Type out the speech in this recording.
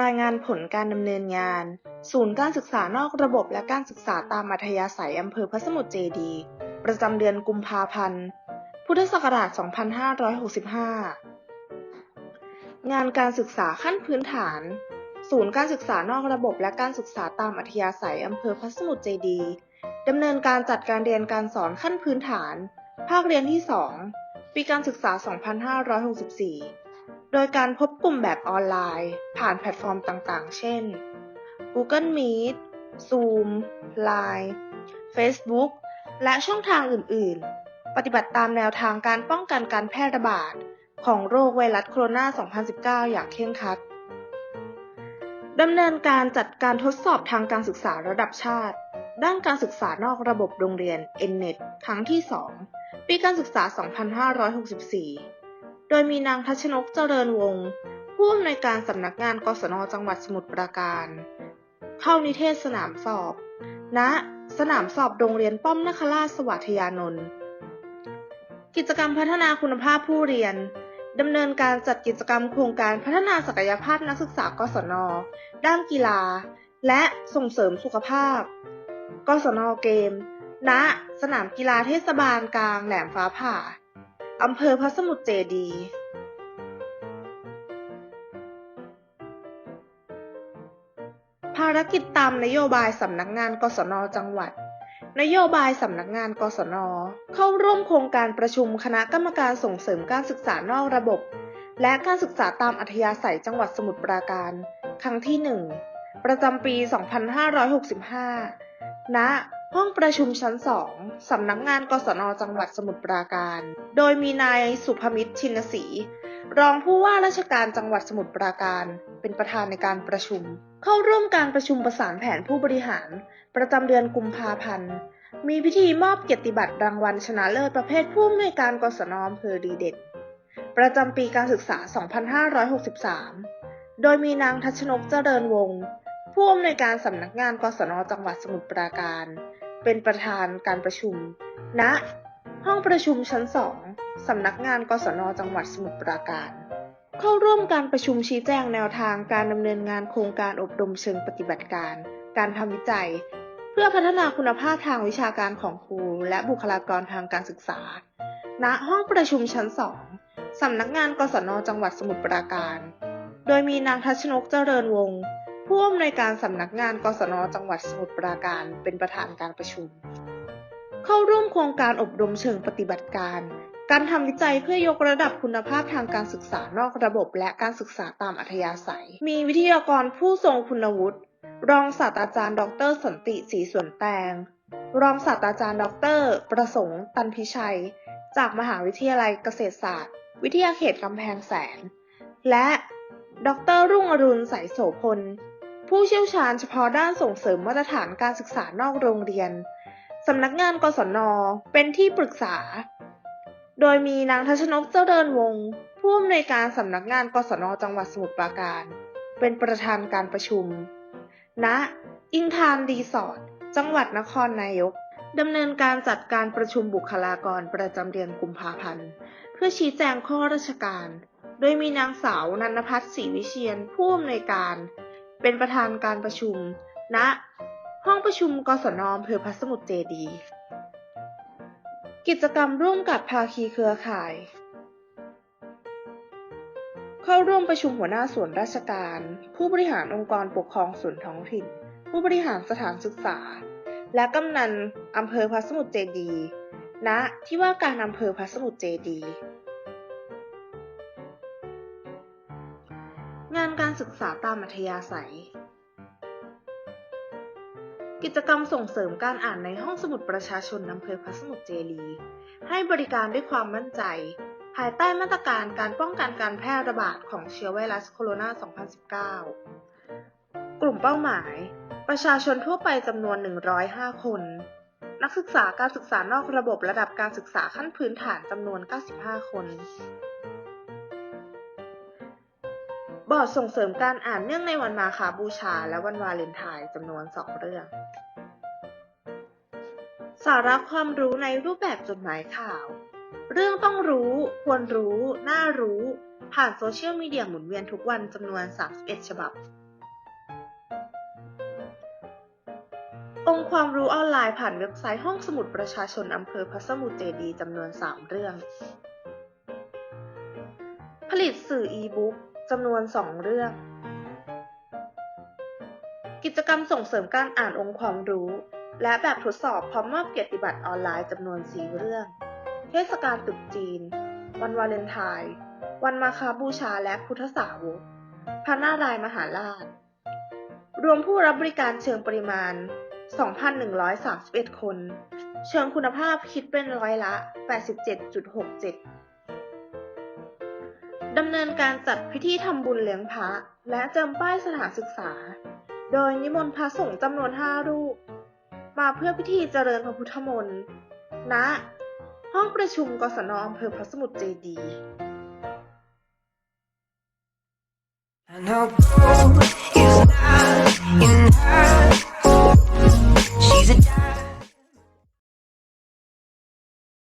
รายงานผลการดำเนินงาน ศูนย์การศึกษานอกระบบและการศึกษาตามอัธยาศัยอำเภอพระสมุทรเจดี ประจำเดือนกุมภาพันธ์ พุทธศักราช 2565 งานการศึกษาขั้นพื้นฐาน ศูนย์การศึกษานอกระบบและการศึกษาตามอัธยาศัยอำเภอพระสมุทรเจดีดำเนินการจัดการเรียนการสอนขั้นพื้นฐาน ภาคเรียนที่ 2 ปีการศึกษา 2564 โดยการพบกลุ่มแบบออนไลน์ ผ่านแพลตฟอร์มต่างๆ เช่น Google Meet Zoom Line Facebook และช่องทางอื่น ๆ ปฏิบัติตามแนวทางการป้องกันการแพร่ระบาด ของโรคไวรัสโคโรนา 2019 อย่างเคร่งครัด ดำเนินการจัดการทดสอบทางการศึกษาระดับชาติ ด้านการศึกษานอกระบบโรงเรียน NNET ครั้งที่ 2 ปีการศึกษา 2564 โดยมีนางทัชนกเจริญวงศ์ผู้อำนวยการสำนักงานกศนจังหวัดสมุทรปราการ เข้านิเทศสนามสอบ ณ สนามสอบโรงเรียนป้อมนคราชสวัสดยานนท์ กิจกรรมพัฒนาคุณภาพผู้เรียน ดำเนินการจัดกิจกรรมโครงการพัฒนาศักยภาพนักศึกษากศน ด้านกีฬา และส่งเสริมสุขภาพ กศนเกม ณ สนามกีฬาเทศบาลกลางแหลมฟ้าผ่า อำเภอพระสมุทรเจดีภารกิจตามนโยบายสำนักงานกศนจังหวัด นโยบายสำนักงานกศน เข้าร่วมโครงการประชุมคณะกรรมการส่งเสริมการศึกษานอกระบบ และการศึกษาตามอัธยาศัยจังหวัดสมุทรปราการ ครั้งที่ 1 ประจำปี 2565 ณ ห้องประชุมชั้น 2 สำนักงานกศน จังหวัดสมุทรปราการ โดยมีนายสุภมิตรชินศรีรองผู้ว่าราชการจังหวัดสมุทรปราการ เป็นประธานในการประชุม เข้าร่วมการประชุมประสานแผนผู้บริหาร ประจำเดือนกุมภาพันธ์ มีพิธีมอบเกียรติบัตรรางวัลชนะเลิศประเภทผู้อำนวยการกศนอำเภอดีเด่นประจำปีการศึกษา 2563 โดยมีนางทัชนกเจริญวงศ์ผู้อำนวยการสำนักงานกศนจังหวัดสมุทรปราการ เป็นประธานการประชุม ณ ห้องประชุมชั้น 2สำนักงานกศนจังหวัดสมุทรปราการ เข้าร่วมการประชุมชี้แจงแนวทางการดำเนินงานโครงการอบรมเชิงปฏิบัติการ การทำวิจัย เพื่อพัฒนาคุณภาพทางวิชาการของครูและบุคลากรทางการศึกษา ณ ห้องประชุมชั้น 2 สำนักงานกศนจังหวัดสมุทรปราการ โดยมีนางทัชนกเจริญวงศ์ผู้อำนวยการสำนักงานกศนจังหวัดสมุทรปราการเป็นประธานการประชุม เข้าร่วมโครงการอบรมเชิงปฏิบัติการ การทำวิจัยเพื่อยกระดับคุณภาพทางการศึกษานอกระบบและการศึกษาตามอัธยาศัย มีวิทยากรผู้ทรงคุณวุฒิ รองศาสตราจารย์ ดรสันติศรีสวนแตง รองศาสตราจารย์ ดร ประสงค์ตันพิชัย จากมหาวิทยาลัยเกษตรศาสตร์ วิทยาเขตกำแพงแสน และดร รุ่งอรุณใสโสพล ผู้เชี่ยวชาญเฉพาะด้านส่งเสริมมาตรฐานการศึกษานอกโรงเรียน สำนักงานกศน เป็นที่ปรึกษา โดยมีนางทัชนกเจริญวงศ์ผู้อำนวยการสำนักงานกศนจังหวัดสมุทรปราการ เป็นประธานการประชุม ณ อิงทานรีสอร์ทจังหวัดนครนายกดำเนินการจัดการประชุมบุคลากรประจำเดือนกุมภาพันธ์ เพื่อชี้แจงข้อราชการ โดยมีนางสาวนันพัฒน์ศรีวิเชียนผู้อำนวยการ เป็นประธานการประชุม ณ ห้องประชุมกศนอำเภอพระสมุทรเจดีย์ กิจกรรมร่วมกับภาคีเครือข่าย เข้าร่วมประชุมหัวหน้าส่วนราชการ ผู้บริหารองค์กรปกครองส่วนท้องถิ่น ผู้บริหารสถานศึกษา และกำนันอำเภอพระสมุทรเจดีย์ณที่ว่าการอำเภอพระสมุทรเจดีงานการศึกษาตามอัธยาศัย กิจกรรมส่งเสริมการอ่านในห้องสมุดประชาชนอำเภอพระสมุทรเจดีย์ให้บริการด้วยความมั่นใจ ภายใต้มาตรการการป้องกันการแพร่ระบาดของเชื้อไวรัสโคโรนา 2019 กลุ่มเป้าหมาย ประชาชนทั่วไปจำนวน 105 คน นักศึกษาการศึกษานอกระบบระดับการศึกษาขั้นพื้นฐานจำนวน 95 คน บอร์ดส่งเสริมการอ่านเนื่องในวันมาคาบูชา และวันวาเลนไทน์จำนวนสองเรื่อง สาระความรู้ในรูปแบบจดหมายข่าว เรื่องต้องรู้ ควรรู้ น่ารู้ ผ่านโซเชียลมีเดียหมุนเวียนทุกวันจำนวน 31 ฉบับ องค์ความรู้ออนไลน์ผ่านเว็บไซต์ห้องสมุดประชาชนอำเภอพระสมุทรเจดีย์จำนวน 3 เรื่อง ผลิตสื่ออีบุ๊ก จำนวน 2 เรื่อง กิจกรรมส่งเสริมการอ่านองค์ความรู้ และแบบทดสอบพร้อมมอบเกียรติบัตรออนไลน์จำนวน 4 เรื่อง เทศกาลตรุษจีน วันวาเลนไทน์ วันมาคาบูชาและพุทธสาวกพระนารายมหาราช รวมผู้รับบริการเชิงปริมาณ 2,131 คน เชิงคุณภาพคิดเป็นร้อยละ 87.67ดำเนินการจัดพิธีทำบุญเลี้ยงพระ และเจิมป้ายสถานศึกษา โดยนิมนต์พระสงฆ์จำนวนห้ารูป มาเพื่อพิธีเจริญพระพุทธมนต์ณห้องประชุมกศนอำเภอพระสมุทรเจดีย์